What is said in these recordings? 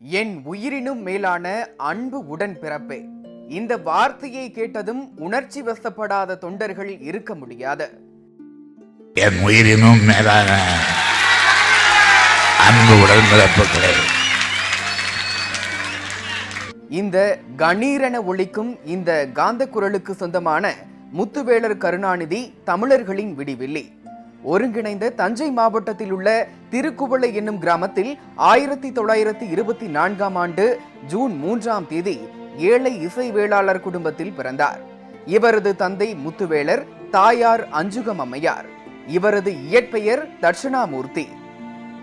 என் உயிரினும் மேலான அன்பு உடன் பிறப்பே. இந்த வார்த்தையை கேட்டதும் உணர்ச்சி வசப்படாத தொண்டர்கள் இருக்க முடியாது. என் உயிரினும் மேலான அன்பு உடன்பிறப்புகளே இந்த கணீரென ஒலிக்கும் இந்த காந்த குரலுக்கு சொந்தமான முத்துவேலர் கருணாநிதி தமிழர்களின் விடிவெள்ளி ஒருங்கிணைந்த தஞ்சை மாவட்டத்தில் உள்ள திருக்குவளை என்னும் கிராமத்தில் ஆயிரத்தி தொள்ளாயிரத்தி இருபத்தி நான்காம் ஆண்டு ஜூன் மூன்றாம் தேதி ஏழை இசை வேளாளர் குடும்பத்தில் பிறந்தார். இவரது தந்தை முத்துவேலர் தாயார் அஞ்சுகம் அம்மையார். இவரது இயற்பெயர் தட்சிணாமூர்த்தி.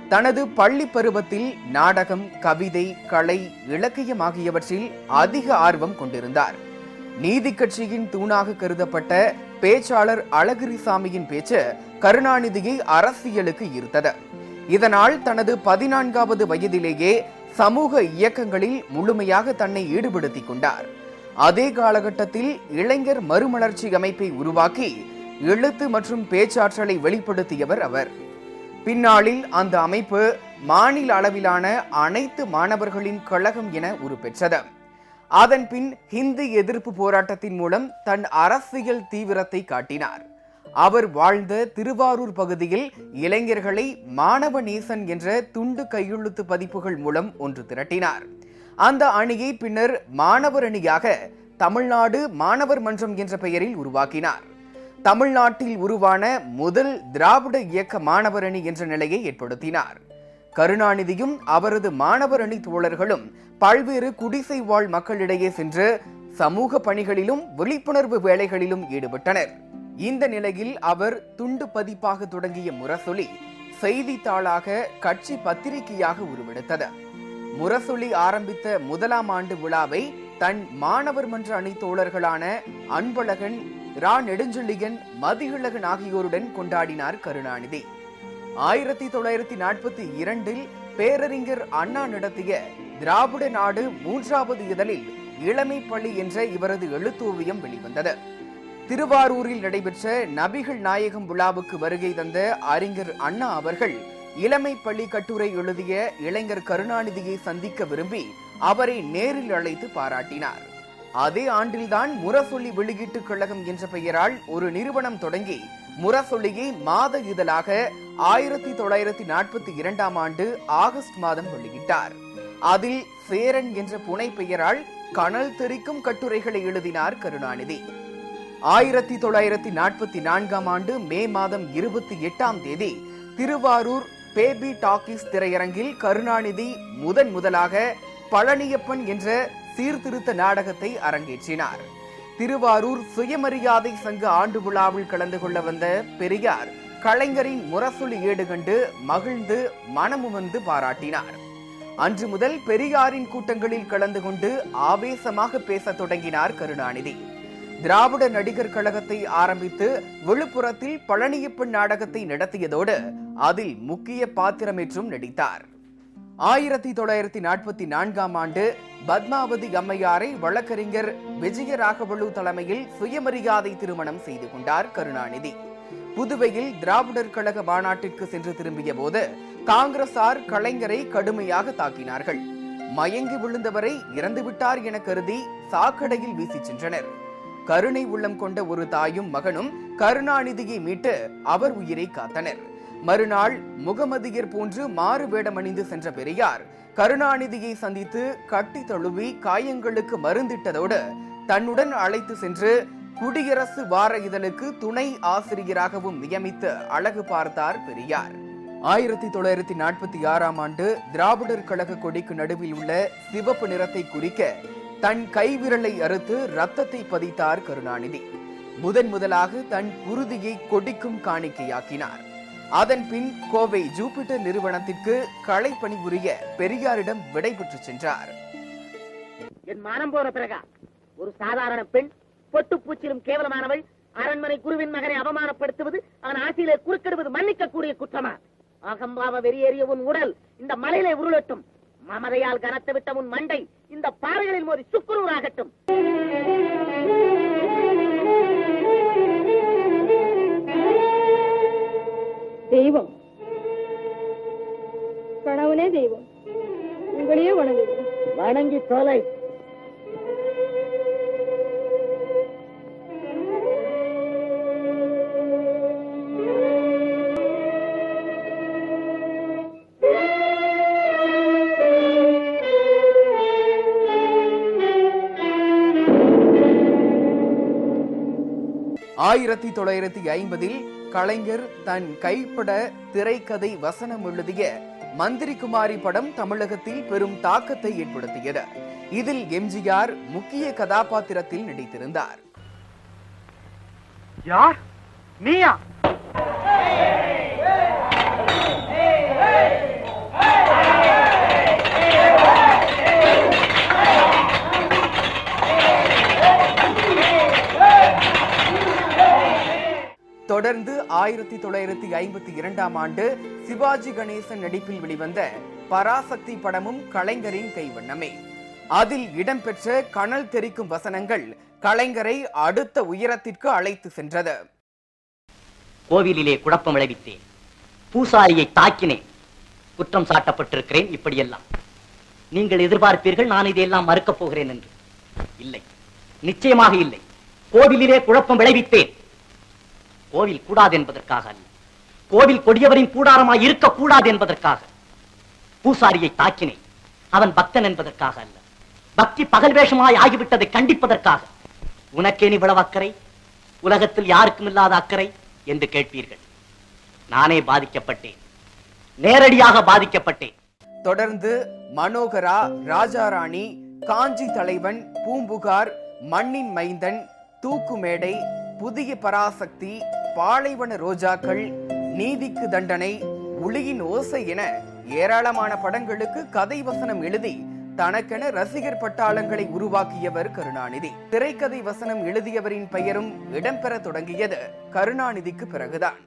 தனது பள்ளி பருவத்தில் நாடகம் கவிதை கலை இலக்கியம் ஆகியவற்றில் அதிக ஆர்வம் கொண்டிருந்தார். நீதி கட்சியின் தூணாக கருதப்பட்ட பேச்சாளர் அழகிரிசாமியின் பேச்சு கருணாநிதியை அரசியலுக்கு ஈர்த்தது. இதனால் தனது பதினான்காவது வயதிலேயே சமூக இயக்கங்களில் முழுமையாக தன்னை ஈடுபடுத்திக் கொண்டார். அதே காலகட்டத்தில் இளைஞர் மறுமலர்ச்சி அமைப்பை உருவாக்கி எழுத்து மற்றும் பேச்சாற்றலை வெளிப்படுத்தியவர் அவர். பின்னாளில் அந்த அமைப்பு மாநில அளவிலான அனைத்து மாணவர்களின் கழகம் என உருப்பெற்றது. அதன் பின் ஹிந்தி எதிர்ப்பு போராட்டத்தின் மூலம் தன் அரசியல் தீவிரத்தை காட்டினார். அவர் வாழ்ந்த திருவாரூர் பகுதியில் இளைஞர்களை மாணவ நேசன் என்ற துண்டு கையெழுத்து பதிப்புகள் மூலம் ஒன்று திரட்டினார். அந்த அணியை பின்னர் மாணவர் அணியாக தமிழ்நாடு மாணவர் மன்றம் என்ற பெயரில் உருவாக்கினார். தமிழ்நாட்டில் உருவான முதல் திராவிட இயக்க மாணவர் அணி என்ற நிலையை ஏற்படுத்தினார். கருணாநிதியும் அவரது மாணவர் அணி தோழர்களும் பல்வேறு குடிசை வாழ் மக்களிடையே சென்று சமூக பணிகளிலும் விழிப்புணர்வு வேலைகளிலும் ஈடுபட்டனர். இந்த நிலையில் அவர் துண்டு பதிப்பாக தொடங்கிய முரசொலி செய்தித்தாளாக கட்சி பத்திரிகையாக உருவெடுத்தது. முரசொலி ஆரம்பித்த முதலாம் ஆண்டு விழாவை தன் மாணவர் மன்ற அணி தோழர்களான அன்பழகன் ரா. நெடுஞ்செழியன் மதியழகன் ஆகியோருடன் கொண்டாடினார் கருணாநிதி. ஆயிரத்தி தொள்ளாயிரத்தி நாற்பத்தி இரண்டில் பேரறிஞர் அண்ணா நடத்திய திராவிட நாடு மூன்றாவது இதழில் இளமை பள்ளி என்ற இவரது எழுத்தோவியம் வெளிவந்தது. திருவாரூரில் நடைபெற்ற நபிகள் நாயகம் விழாவுக்கு வருகை தந்த அறிஞர் அண்ணா அவர்கள் இளமை பள்ளி கட்டுரை எழுதிய இளைஞர் கருணாநிதியை சந்திக்க விரும்பி அவரை நேரில் அழைத்து பாராட்டினார். அதே ஆண்டில்தான் முரசொலி வெளியீட்டு கழகம் என்ற பெயரால் ஒரு நிறுவனம் தொடங்கி முரசொலியை மாத இதழாக ஆயிரத்தி தொள்ளாயிரத்தி நாற்பத்தி இரண்டாம் ஆண்டு ஆகஸ்ட் மாதம் வெளியிட்டார். அதில் சேரன் என்ற புனை பெயரால் கனல் தெரிக்கும் கட்டுரைகளை எழுதினார் கருணாநிதி. ஆயிரத்தி தொள்ளாயிரத்தி நாற்பத்தி நான்காம் ஆண்டு மே மாதம் இருபத்தி எட்டாம் தேதி திருவாரூர் பேபி டாக்கீஸ் திரையரங்கில் கருணாநிதி முதன் முதலாக பழனியப்பன் என்ற சீர்திருத்த நாடகத்தை அரங்கேற்றினார். திருவாரூர் சுயமரியாதை சங்க ஆண்டு விழாவில் கலந்து கொள்ள வந்த பெரியார் கலைஞரின் முரசொலி ஏடுகண்டு மகிழ்ந்து மனமுவந்து பாராட்டினார். அன்று முதல் பெரியாரின் கூட்டங்களில் கலந்து கொண்டு ஆவேசமாக பேசத் தொடங்கினார் கருணாநிதி. திராவிட நடிகர் கழகத்தை ஆரம்பித்து விழுப்புரத்தில் பழனியப்பன் நாடகத்தை நடத்தியதோடு அதில் முக்கிய பாத்திரமேற்றும் நடித்தார். ஆயிரத்தி தொள்ளாயிரத்தி நாற்பத்தி நான்காம் ஆண்டு பத்மாவதி அம்மையாரை வழக்கறிஞர் விஜய ராகவலு தலைமையில் சுயமரியாதை திருமணம் செய்து கொண்டார் கருணாநிதி. புதுவையில் திராவிடர் கழக மாநாட்டிற்கு சென்று திரும்பிய போது காங்கிரசார் கலைஞரை கடுமையாக தாக்கினார்கள். மயங்கி விழுந்தவரை இறந்துவிட்டார் என கருதி சாக்கடையில் வீசிச் சென்றனர். கருணை உள்ளம் கொண்ட ஒரு தாயும் மகனும் கருணாநிதியை மீட்டு அவர் உயிரை காத்தனர். மறுநாள் முகமதியர் போன்று மாறு வேடமணிந்து சென்ற பெரியார் கருணாநிதியை சந்தித்து கட்டி தழுவி காயங்களுக்கு மருந்திட்டதோடு தன்னுடன் அழைத்து சென்று குடியரசு வார இதழுக்கு துணை ஆசிரியராகவும் நியமித்து அழகு பார்த்தார் பெரியார். ஆயிரத்தி தொள்ளாயிரத்தி நாற்பத்தி ஆறாம் ஆண்டு திராவிடர் கழக கொடிக்கு நடுவில் உள்ள சிவப்பு நிறத்தை குறிக்க தன் கைவிரலை அறுத்து ரத்தத்தை பதித்தார் கருணாநிதி. முதன் முதலாக தன் குருதியை கொடிக்கும் காணிக்கையாக்கினார். அதன் பின் கோவை ஜூபிட்டர் நிறுவனத்திற்கு களை பணிபுரிய பெரியாரிடம் விடைபெற்று சென்றார். என் மானம் போன பிறகா ஒரு சாதாரண பெண் பொட்டு பூச்சிலும் கேவலமானவள் அரண்மனை குருவின் மகனை அவமானப்படுத்துவது அவன் ஆசையிலே குறுக்கிடுவது மன்னிக்க கூடிய குற்றமா? அகம்பாவ வெறியேறிய உன் உடல் இந்த மலையிலே உருளட்டும். மமதையால் கனத்து விட்ட உன் மண்டை இந்த பாறைகளில் மோதி சுக்குநூறாகட்டும். தெய்வம். கடவுளே தெய்வம். உங்களையே வணங்குகிறேன். வணங்கி தொலை. ஆயிரத்தி தொள்ளாயிரத்தி ஐம்பதில் கலைஞர் தன் கைப்பட திரைக்கதை வசனம் எழுதிய மந்திரி குமாரி படம் தமிழகத்தில் பெரும் தாக்கத்தை ஏற்படுத்தியது. இதில் எம்ஜிஆர் முக்கிய கதாபாத்திரத்தில் நடித்திருந்தார். யார்? நீயா? தொடர்ந்து ஆயிரத்தி தொள்ளாயிரத்தி ஐம்பத்தி இரண்டாம் ஆண்டு சிவாஜி கணேசன் நடிப்பில் வெளிவந்த பராசக்தி படமும் கலைஞரின் கைவண்ணமே. அதில் இடம்பெற்ற கனல் தெரிக்கும் வசனங்கள் கலைஞரை அடுத்த உயரத்திற்கு அழைத்து சென்றது. கோவிலிலே குழப்பம் விளைவித்தேன். பூசாரியை தாக்கினேன். குற்றம் சாட்டப்பட்டிருக்கிறேன் இப்படியெல்லாம். நீங்கள் எதிர்பார்ப்பீர்கள் நான் இதையெல்லாம் மறுக்கப் போகிறேன் என்று. இல்லை. நிச்சயமாக இல்லை. கோவிலிலே குழப்பம் விளைவித்தேன். கோவில் கூடாது என்பதற்காக அல்ல. கோவில் கொடியவரின் கூடாரமாய் இருக்கக்கூடாது என்பதற்காக பூசாரியை தாக்கினேன். அவன் பக்தன் என்பதற்காக அல்ல. பக்தி பகல் வேஷமாய் ஆகிவிட்டதை கண்டிப்பதற்காக. உனக்கேன் இவ்வளவு அக்கறை? உலகத்தில் யாருக்கும் இல்லாத அக்கறை என்று கேட்பீர்கள். நானே பாதிக்கப்பட்டேன். நேரடியாக பாதிக்கப்பட்டேன். தொடர்ந்து மனோகரா ராஜாராணி காஞ்சி தலைவன் பூம்புகார் மண்ணின் மைந்தன் தூக்கு மேடை புதிய பராசக்தி பாலைவன ரோஜாக்கள் நீதிக்கு தண்டனை ஒளியின் ஓசை என ஏராளமான படங்களுக்கு கதை வசனம் எழுதி தனக்கென ரசிகர் பட்டாளங்களை உருவாக்கியவர் கருணாநிதி. திரைக்கதை வசனம் எழுதியவரின் பெயரும் இடம்பெற தொடங்கியது கருணாநிதிக்கு பிறகுதான்.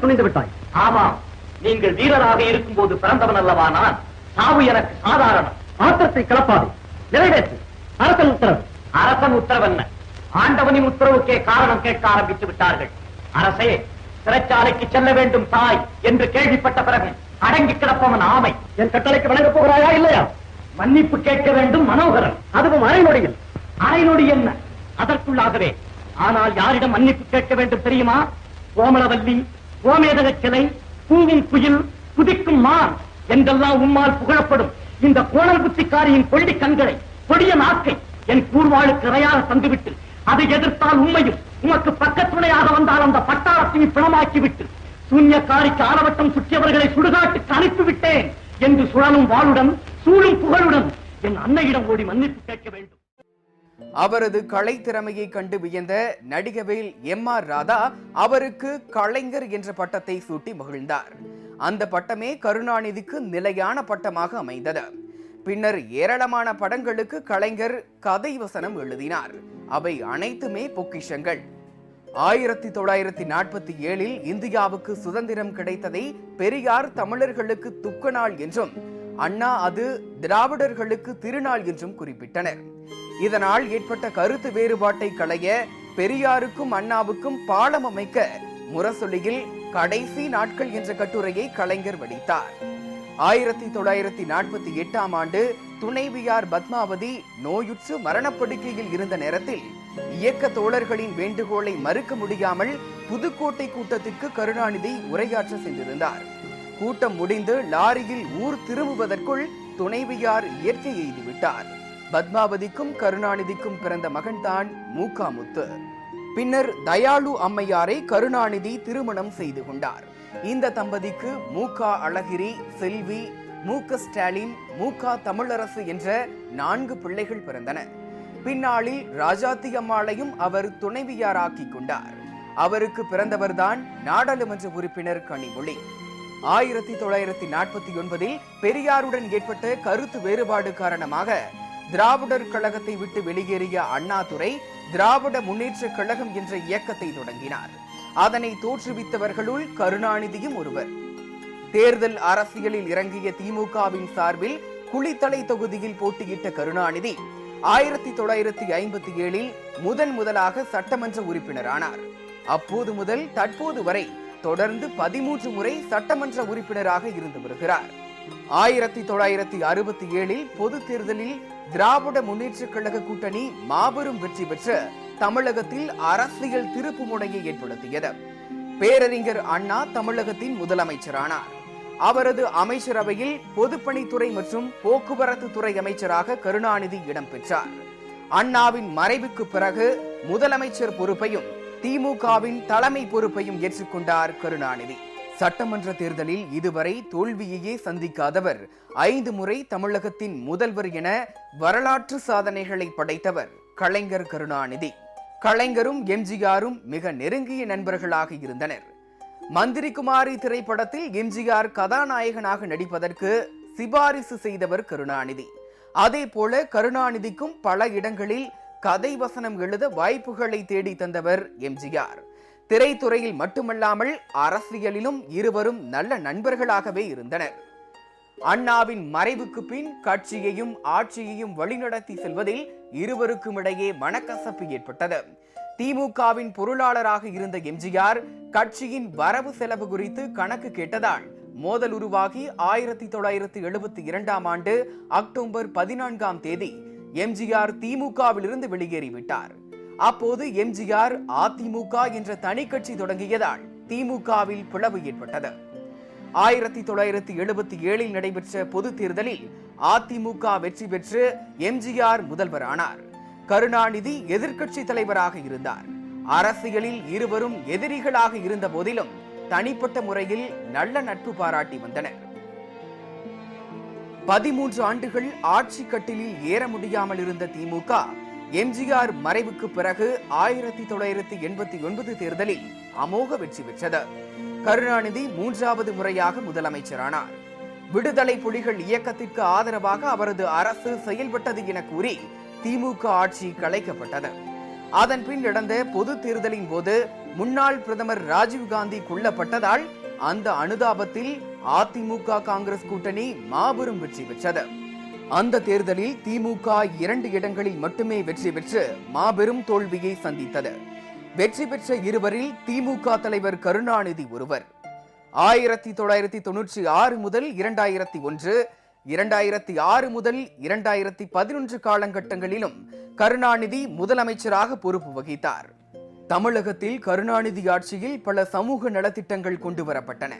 துணிந்து விட்டாய். ஆமாம் நீங்கள் வீரராக இருக்கும்போது பிறந்தவன் அல்லவா நான்? சாவு எனக்கு சாதாரணம். ஆத்திரத்தை கிளப்பாதே நிறைவேற்று. அரசன் உத்தரவு. அரசன் உத்தரவென்ன? ஆண்டவனின் உத்தரவுக்கே காரணம் கேட்க ஆரம்பித்து விட்டார்கள். அரசே சிறைச்சாலைக்கு செல்ல வேண்டும் தாய் என்று கேள்விப்பட்ட பிறகு அடங்கி கிடப்பவன் ஆமை. என் கட்டளைக்கு வழங்கப் போகிறாயா இல்லையா? மன்னிப்பு கேட்க வேண்டும் மனோகரன். அதுவும் அரைநொடியில் அரைநொடி என்ன? அதற்குள்ளாகவே. ஆனால் யாரிடம் மன்னிப்பு கேட்க வேண்டும் தெரியுமா? கோமலவல்லி கோமேதக சிலை பூவும் குயில் குதிக்கும் மான் என்றெல்லாம் உம்மால் புகழப்படும். இந்த கோணல் புத்திக்காரியின் கொள்ளி கண்களை கொடிய நாக்கை என் கூர்வாளுக்கு இறையாக தந்துவிட்டு அதை எதிர்த்தால் உண்மையும். உமக்கு பக்கத்துணையாக வந்தால் அந்த பட்டாளத்தையும் பிணமாக்கிவிட்டு சூன்யக்காரிக்கு ஆலவட்டம் சுற்றியவர்களை சுடுகாட்டுக்கு அனுப்பிவிட்டேன் என்று சுழலும் வாளுடன் சூழும் புகழுடன் என் அன்னையிடம் ஓடி மன்னிப்பு கேட்க வேண்டும். அவரது கலை திறமையை கண்டு வியந்த நடிகவேல் எம் ஆர் ராதா அவருக்கு கலைஞர் என்ற பட்டத்தை சூட்டி மகிழ்ந்தார். அந்த பட்டமே கருணாநிதிக்கு நிலையான பட்டமாக அமைந்தது. பின்னர் ஏராளமான படங்களுக்கு கலைஞர் கதை வசனம் எழுதினார். அவை அனைத்துமே பொக்கிஷங்கள். ஆயிரத்தி தொள்ளாயிரத்தி நாற்பத்தி ஏழில் இந்தியாவுக்கு சுதந்திரம் கிடைத்ததை பெரியார் தமிழர்களுக்கு துக்க நாள் என்றும் அண்ணா அது திராவிடர்களுக்கு திருநாள் என்றும் குறிப்பிட்டனர். இதனால் ஏற்பட்ட கருத்து வேறுபாட்டை களைய பெரியாருக்கும் அண்ணாவுக்கும் பாலம் அமைக்க முரசொலியில் கடைசி நாட்கள் என்ற கட்டுரையை கலைஞர் வடித்தார். ஆயிரத்தி தொள்ளாயிரத்தி நாற்பத்தி எட்டாம் ஆண்டு துணைவியார் பத்மாவதி நோயுற்று மரணப்படுக்கையில் இருந்த நேரத்தில் இயக்க தோழர்களின் வேண்டுகோளை மறுக்க முடியாமல் புதுக்கோட்டை கூட்டத்திற்கு கருணாநிதி உரையாற்ற சென்றிருந்தார். கூட்டம் முடிந்து லாரியில் ஊர் திரும்புவதற்குள் துணைவியார் இயற்கை எய்துவிட்டார் பத்மாவதிக்கும் கருணாநிதிக்கும் பிறந்த மகன்தான் மூக்காமுத்து. பின்னர் தயாளு அம்மையாரை கருணாநிதி திருமணம் செய்து கொண்டார். இந்த தம்பதிக்கு மூகா அழகிரி செல்வி மூக்க ஸ்டாலின் மூகா தமிழரசு என்ற நான்கு பிள்ளைகள் பிறந்தன. பின்னாளில் ராஜாத்தி அம்மாளையும் அவர் துணைவியாராக்கிக் கொண்டார். அவருக்கு பிறந்தவர்தான் நாடாளுமன்ற உறுப்பினர் கனிமொழி. ஆயிரத்தி தொள்ளாயிரத்தி நாற்பத்தி ஒன்பதில் பெரியாருடன் ஏற்பட்ட கருத்து வேறுபாடு காரணமாக திராவிடர் கழகத்தை விட்டு வெளியேறிய அண்ணாதுரை திராவிட முன்னேற்ற கழகம் என்ற இயக்கத்தை தொடங்கினார். அதனை தோற்றுவித்தவர்களுள் கருணாநிதியும் ஒருவர். தேர்தல் அரசியலில் இறங்கிய திமுகவின் சார்பில் குளித்தலை தொகுதியில் போட்டியிட்ட கருணாநிதி ஆயிரத்தி தொள்ளாயிரத்தி ஐம்பத்தி ஏழில் முதன் முதலாக சட்டமன்ற உறுப்பினரானார். அப்போது முதல் தற்போது வரை தொடர்ந்து பதிமூன்று முறை சட்டமன்ற உறுப்பினராக இருந்து வருகிறார். ஆயிரத்தி தொள்ளாயிரத்தி அறுபத்தி ஏழில் பொது தேர்தலில் திராவிட முன்னேற்றக் கழக கூட்டணி மாபெரும் வெற்றி பெற்று தமிழகத்தில் அரசியல் திருப்பு முனையை ஏற்படுத்தியது. பேரறிஞர் அண்ணா தமிழகத்தின் முதலமைச்சரானார். அவரது அமைச்சரவையில் பொதுப்பணித்துறை மற்றும் போக்குவரத்து துறை அமைச்சராக கருணாநிதி இடம்பெற்றார். அண்ணாவின் மறைவுக்கு பிறகு முதலமைச்சர் பொறுப்பையும் திமுகவின் தலைமை பொறுப்பையும் ஏற்றுக்கொண்டார் கருணாநிதி. சட்டமன்ற தேர்தலில் இதுவரை தோல்வியையே சந்திக்காதவர் ஐந்து முறை தமிழகத்தின் முதல்வர் என வரலாற்று சாதனைகளை படைத்தவர் கலைஞர் கருணாநிதி. கலைஞரும் எம்ஜிஆரும் மிக நெருங்கிய நண்பர்களாக இருந்தனர். மந்திரி குமாரி திரைப்படத்தில் எம்ஜிஆர் கதாநாயகனாக நடிப்பதற்கு சிபாரிசு செய்தவர் கருணாநிதி. அதே போல கருணாநிதிக்கும் பல இடங்களில் கதை வசனம் எழுத வாய்ப்புகளை தேடி தந்தவர் எம்ஜிஆர். திரைத்துறையில் மட்டுமல்லாமல் அரசியலிலும் இருவரும் நல்ல நண்பர்களாகவே இருந்தனர். அண்ணாவின் மறைவுக்கு பின் கட்சியையும் ஆட்சியையும் வழிநடத்தி செல்வதில் இருவருக்கும் இடையே மனக்கசப்பு ஏற்பட்டது. திமுகவின் பொருளாளராக இருந்த எம்ஜிஆர் கட்சியின் வரவு செலவு குறித்து கணக்கு கேட்டதால் மோதல் உருவாகி ஆயிரத்தி தொள்ளாயிரத்தி எழுபத்தி இரண்டாம் ஆண்டு அக்டோபர் பதினான்காம் தேதி எம்ஜிஆர் திமுகவிலிருந்து வெளியேறிவிட்டார். அப்போது எம்ஜிஆர் அதிமுக என்ற தனி கட்சி தொடங்கியதால் திமுகவில் பிளவு ஏற்பட்டது. ஆயிரத்தி தொள்ளாயிரத்தி எழுபத்தி ஏழில் நடைபெற்ற பொது தேர்தலில் அதிமுக வெற்றி பெற்று எம்ஜிஆர் முதல்வரானார். கருணாநிதி எதிர்க்கட்சி தலைவராக இருந்தார். அரசியலில் இருவரும் எதிரிகளாக இருந்த போதிலும் தனிப்பட்ட முறையில் நல்ல நட்பு பாராட்டி வந்தனர். பதிமூன்று ஆண்டுகள் ஆட்சி கட்டிலில் ஏற முடியாமல் இருந்த திமுக எம்ஜிஆர் மறைவுக்கு பிறகு ஆயிரத்தி தொள்ளாயிரத்தி எண்பத்தி ஒன்பது தேர்தலில் அமோக வெற்றி பெற்றது. கருணாநிதி மூன்றாவது முறையாக முதலமைச்சரானார். விடுதலை புலிகள் இயக்கத்திற்கு ஆதரவாக அவரது அரசு செயல்பட்டது என கூறி திமுக ஆட்சி கலைக்கப்பட்டது. அதன் பின் நடந்த பொது தேர்தலின் போது முன்னாள் பிரதமர் ராஜீவ்காந்தி கொல்லப்பட்டதால் அந்த அனுதாபத்தில் அதிமுக காங்கிரஸ் கூட்டணி மாபெரும் வெற்றி பெற்றது. அந்த தேர்தலில் திமுக இரண்டு இடங்களில் மட்டுமே வெற்றி பெற்று மாபெரும் தோல்வியை சந்தித்தது. வெற்றி பெற்ற இருவரில் திமுக தலைவர் கருணாநிதி ஒருவர். ஆயிரத்தி தொள்ளாயிரத்தி தொன்னூற்றி ஆறு முதல் இரண்டாயிரத்தி ஒன்று இரண்டாயிரத்தி ஆறு முதல் இரண்டாயிரத்தி பதினொன்று காலகட்டங்களிலும் கருணாநிதி முதலமைச்சராக பொறுப்பு வகித்தார். தமிழகத்தில் கருணாநிதி ஆட்சியில் பல சமூக நலத்திட்டங்கள் கொண்டு வரப்பட்டன.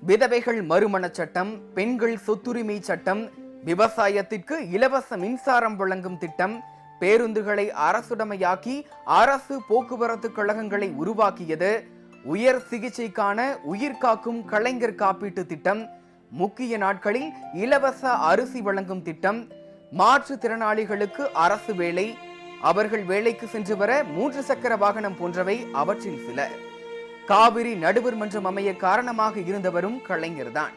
விதவைகள் மறுமணச் சட்டம் பெண்கள் சொத்துரிமை சட்டம் விவசாயத்திற்கு இலவச மின்சாரம் வழங்கும் திட்டம் பேருந்துகளை அரசுடைமையாக்கி அரசு போக்குவரத்து கழகங்களை உருவாக்கியது உயர் சிகிச்சைக்கான உயிர் காக்கும் கலைஞர் காப்பீட்டு திட்டம் முக்கிய நாட்களில் இலவச அரிசி வழங்கும் திட்டம் மாற்றுத்திறனாளிகளுக்கு அரசு வேலை அவர்கள் வேலைக்கு சென்று வர மூன்று சக்கர வாகனம் போன்றவை அவற்றில் சில. காவிரி நடுவர் மன்றம் அமைய காரணமாக இருந்தவரும் கலைஞர்தான்.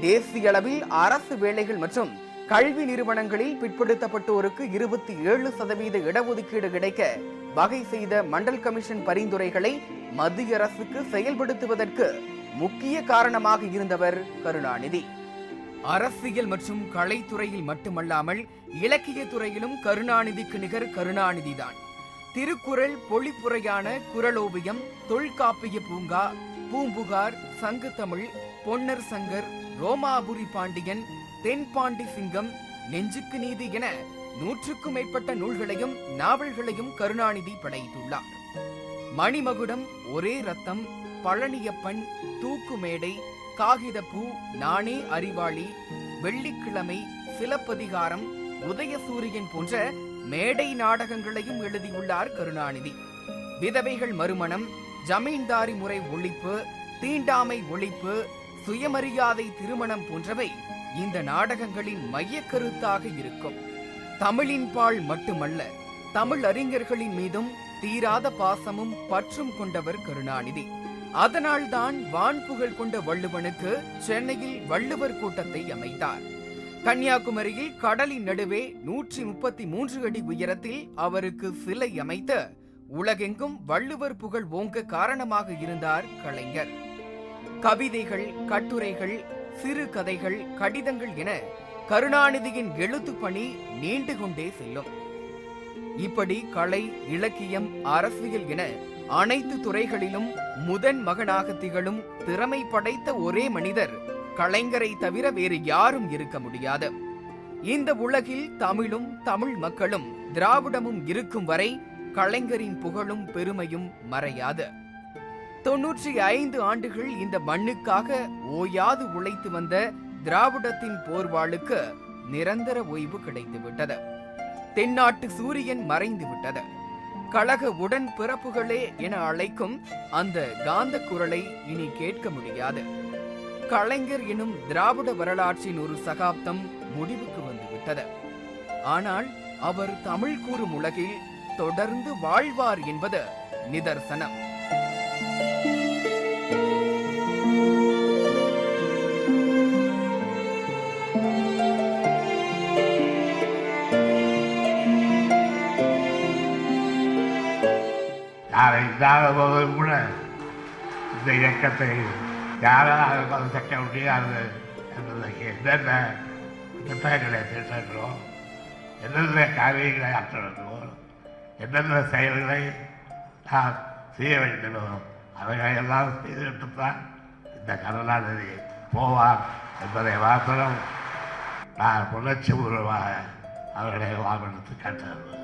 தேசிய அளவில் அரசு வேலைகள் மற்றும் கல்வி நிறுவனங்களில் பிற்படுத்தப்பட்டோருக்கு இருபத்தி ஏழு சதவீத இடஒதுக்கீடு கிடைக்க வகை செய்த மண்டல் கமிஷன் பரிந்துரைகளை மத்திய அரசுக்கு செயல்படுத்துவதற்கு முக்கிய காரணமாக இருந்தவர் கருணாநிதி. அரசியல் மற்றும் கலைத்துறையில் மட்டுமல்லாமல் இலக்கிய துறையிலும் கருணாநிதிக்கு நிகர் கருணாநிதி தான் திருக்குறள் பொழிப்புரையான குரலோவியம் தொல்காப்பிய பூங்கா பூம்புகார் சங்கத்தமிழ் பொன்னர் சங்கர் ரோமாபுரி பாண்டியன் தென்பாண்டி சிங்கம் நெஞ்சுக்கு நீதி என நூற்றுக்கும் மேற்பட்ட நூல்களையும் நாவல்களையும் கருணாநிதி படைத்துள்ளார். மணிமகுடம் ஒரே ரத்தம் பழனியப்பன் தூக்குமேடை காகிதப்பூ நானே அறிவாளி வெள்ளிக்கிழமை சிலப்பதிகாரம் உதயசூரியன் போன்ற மேடை நாடகங்களையும் எழுதியுள்ளார் கருணாநிதி. விதவைகள் மறுமணம் ஜமீன்தாரி முறை ஒழிப்பு தீண்டாமை ஒழிப்பு சுயமரியாதை திருமணம் போன்றவை இந்த நாடகங்களின் மையக் கருத்தாக இருக்கும். தமிழின் பால் மட்டுமல்ல தமிழ் அறிஞர்களின் மீதும் தீராத பாசமும் பற்றும் கொண்டவர் கருணாநிதி. அதனால்தான் வான்புகழ் கொண்ட வள்ளுவனுக்கு சென்னையில் வள்ளுவர் கூட்டத்தை அமைத்தார். கன்னியாகுமரியில் கடலின் நடுவே நூற்றி முப்பத்தி மூன்று அடி உயரத்தில் அவருக்கு சிலை அமைத்த உலகெங்கும் வள்ளுவர் புகழ் ஓங்க காரணமாக இருந்தார் கலைஞர். கவிதைகள் கட்டுரைகள் சிறு கதைகள் கடிதங்கள் என கருணாநிதியின் எழுத்து பணி நீண்டு கொண்டே செல்லும். இப்படி கலை இலக்கியம் அரசியல் என அனைத்து துறைகளிலும் முதன் மகனாக திகழும் திறமை படைத்த ஒரே மனிதர். கலைஞரை தவிர வேறு யாரும் இருக்க முடியாது. இந்த உலகில் தமிழும் தமிழ் மக்களும் திராவிடமும் இருக்கும் வரை கலைஞரின் புகழும் பெருமையும் மறையாது. தொன்னூற்றி ஐந்து ஆண்டுகள் இந்த மண்ணுக்காக ஓயாது உழைத்து வந்த திராவிடத்தின் போர்வாளுக்கு நிரந்தர ஓய்வு கிடைத்துவிட்டது. தென்னாட்டு சூரியன் மறைந்து விட்டது கழக உடன் பிறப்புகளே என அழைக்கும் அந்த காந்த குரலை இனி கேட்க முடியாது. கலைஞர் எனும் திராவிட வரலாற்றின் ஒரு சகாப்தம் முடிவுக்கு வந்துவிட்டது. ஆனால் அவர் தமிழ் கூறும் உலகில் தொடர்ந்து வாழ்வார் என்பது நிதர்சனம். இல்லாத போதும் கூட இந்த இயக்கத்தை யாரால் கற்க முடியாது என்பதற்கு என்னென்ன திட்டங்களை திட்டங்களோ என்னென்ன காரியங்களை ஆற்றணுமோ என்னென்ன செயல்களை நாம் செய்ய வேண்டுமோ அவைகளை எல்லாம் செய்துவிட்டு தான் இந்த கருணாநிதி போவார் என்பதை மாத்திரம் நான் உணர்ச்சி பூர்வமாக அவர்களை வாகனத்து காட்டுகிறேன்.